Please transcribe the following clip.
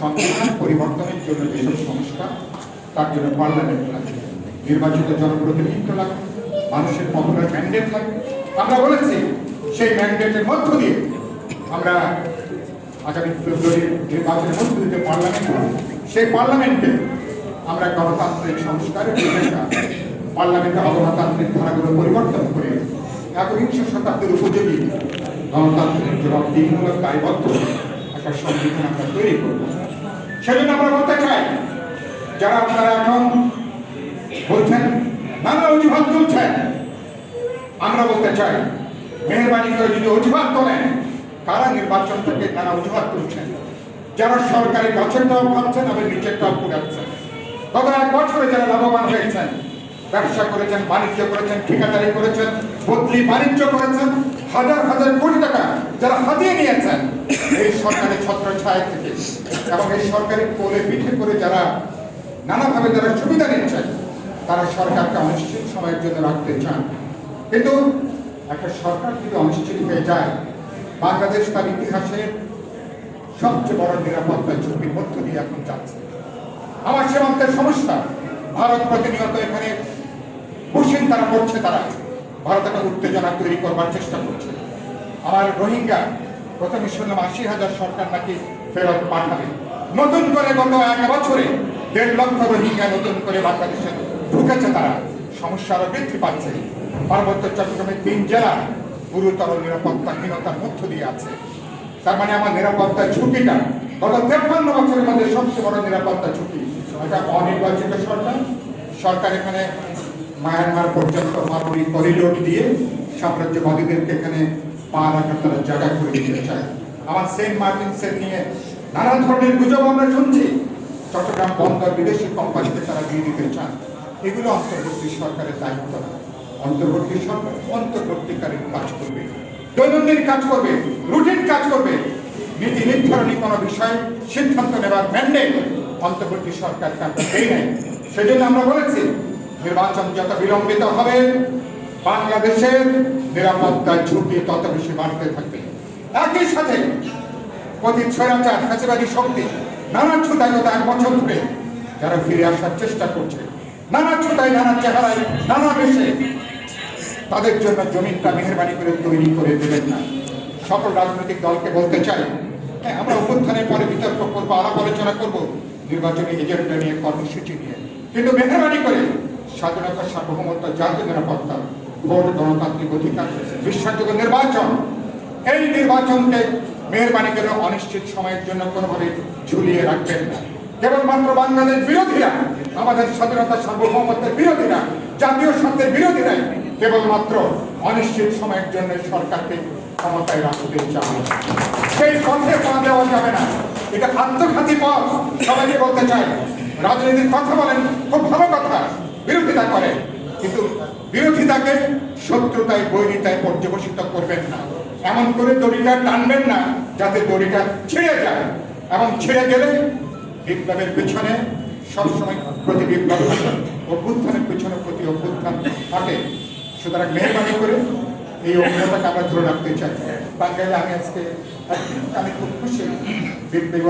সংবিধান পরিবর্তনের জন্য যেসব সংস্কার তার জন্য পার্লামেন্ট লাগবে নির্বাচিত জনপ্রতিনিধিত্ব লাগবে, মানুষের পপুলার ম্যান্ডেট লাগবে আমরা বলেছি, সেই ম্যান্ডেটের মধ্য দিয়ে আমরা আগামী ফেব্রুয়ারির নির্বাচনের মধ্য দিয়ে পার্লামেন্ট। সেই পার্লামেন্টে আমরা গণতান্ত্রিক সংস্কারের বিবেচনা পার্লামেন্টে অগণতান্ত্রিক ধারাগুলো পরিবর্তন করে একবিংশ শতাব্দীর উপযোগী গণতান্ত্রিক জবাবদিহিমূলক দায়বদ্ধ একটা সংবিধান আমরা তৈরি করব। সেজন্য আমরা বলতে চাই যারা আপনারা এখন বলছেন নানা অজুহাত তুলছেন, আমরা বলতে চাই, মেহরবানি করে যদি অজুহাত তোলেন, কারা নির্বাচন থেকে নানা অজুহাত তুলছেন? যারা সরকারি গাছের টাও খাচ্ছেন নিচের টাও পুরাচ্ছেন গত এক বছরে যারা লাভবান হয়েছেন, ব্যবসা করেছেন, বাণিজ্য করেছেন, ঠিকাদারি করেছেন, বদলি বাণিজ্য করেছেন, হাজার হাজার কোটি টাকা যারা হাতিয়ে নিয়েছেন, এই সরকারের ছত্র ছায়া থেকে এবং এই সরকারের কোলে পিঠে করে যারা নানাভাবে যারা সুবিধা নিচ্ছেন, তারা সরকারকে অনিশ্চিত সময়ের জন্য রাখতে চান। কিন্তু একটা সরকার যদি অনিশ্চিত হয়ে যায়, বাংলাদেশ তার ইতিহাসের সবচেয়ে বড় নিরাপত্তা ঝুঁকির মধ্য দিয়ে এখন যাচ্ছে। আমার সীমান্তের সমস্যা, ভারত প্রতিনিয়ত এখানে বুসিন তারা করছে তারা ভারত একটা উত্তেজনা তৈরি করবার চেষ্টা করছে। আমার রোহিঙ্গা, প্রথমে শুনলাম আশি হাজার সরকার নাকি ফেরত পাঠাবে। নতুন করে গত এক বছরে দেড় লক্ষ রোহিঙ্গা নতুন করে বাংলাদেশে ঢুকেছে তারা। সমস্যা আরও বৃদ্ধি পাচ্ছে। পার্বত্য চট্টগ্রামের তিন জেলা গুরুতর নিরাপত্তাহীনতার মধ্য দিয়ে আছে। তার মানে আমার নিরাপত্তা ঝুঁকিটা, গত তেপ্পান্ন বছরের মধ্যে সবচেয়ে বড় নিরাপত্তা ঝুঁকি। এটা অনির্বাচিত সরকার। সরকার এখানে মায়ানমার পর্যন্ত মারুরি করিডোর দিয়ে সাম্রাজ্যবাদীদেরকে এখানে জায়গা করে দিতে আমার নিয়ে নানা ধরনের গুজব আমরা শুনছি। চট্টগ্রাম বন্দর বিদেশি কোম্পানিকে তারা দিয়ে চান এগুলো অন্তর্বর্তী সরকারের দায়িত্ব অন্তর্বর্তী সরকার কাজ করবে। দৈনন্দিন কাজ করবে, রুটিন কাজ করবে। নীতি নির্ধারণী কোনো বিষয় সিদ্ধান্ত নেবার অন্তর্বর্তী সরকার নাই। সেজন্য আমরা বলেছি, নির্বাচন যত বিলম্বিত হবে বাংলাদেশের নিরাপত্তার ঝুঁকি তত বেশি বাড়তে থাকবে। একই সাথে প্রতি ছয়াচার ফ্যাসিবাদী শক্তি নানা ছুতায় গত এক বছর ধরে যারা ফিরে আসার চেষ্টা করছে, নানা ছুতায় নানা চেহারায়, নানা বেশে তাদের জন্য জমিনটা মেহরবানি করে তৈরি করে দেবেন না। সকল রাজনৈতিক দলকে বলতে চাই হ্যাঁ আমরা অভ্যুত্থানের পরে বিতর্ক করব, আলাপ আলোচনা করব, নির্বাচনী এজেন্ডা নিয়ে কর্মসূচি নিয়ে। কিন্তু মেহরবানি করে স্বাধীনতা, সার্বভৌমত্ব, জাতীয় নিরাপত্তা ভোট গণতান্ত্রিক অধিকার, বিশ্বাসযোগ্য নির্বাচন, এই নির্বাচনকে মেহরবানি করে অনিশ্চিত সময়ের জন্য কোনোভাবে ঝুলিয়ে রাখবেন না। কেবলমাত্র বাংলাদেশ বিরোধীরা, আমাদের স্বাধীনতা সার্বভৌমত্বের বিরোধীরা, জাতীয় স্বার্থের বিরোধীরাই কেবলমাত্র অনিশ্চিত সময়ের জন্য সরকারকে ক্ষমতায় রাখতে চায়। সেই পথে পা দেওয়া যাবে না। এটা আত্মঘাতী পথ সবাইকে বলতে চাই রাজনীতির কথা বলেন, খুব ভালো কথা, বিরোধিতা করেন কিন্তু বিরোধিতাকে শত্রুতায়, বৈরিতায় পর্যবসিত করবেন না। এমন করে দড়িটা টানবেন না, যাতে দড়িটা ছিঁড়ে যায়। এবং ছিঁড়ে গেলে বিপ্লবের পেছনে সবসময় প্রতি বিপ্লব অভ্যুত্থানের পেছনে প্রতি অভ্যুত্থান থাকে। সুতরাং মেহরবানি করে এই অভিজ্ঞতাকে আমরা ধরে রাখতে চাই। বাঙালি, আমি আজকে, আমি খুব খুশি বিপ্লবী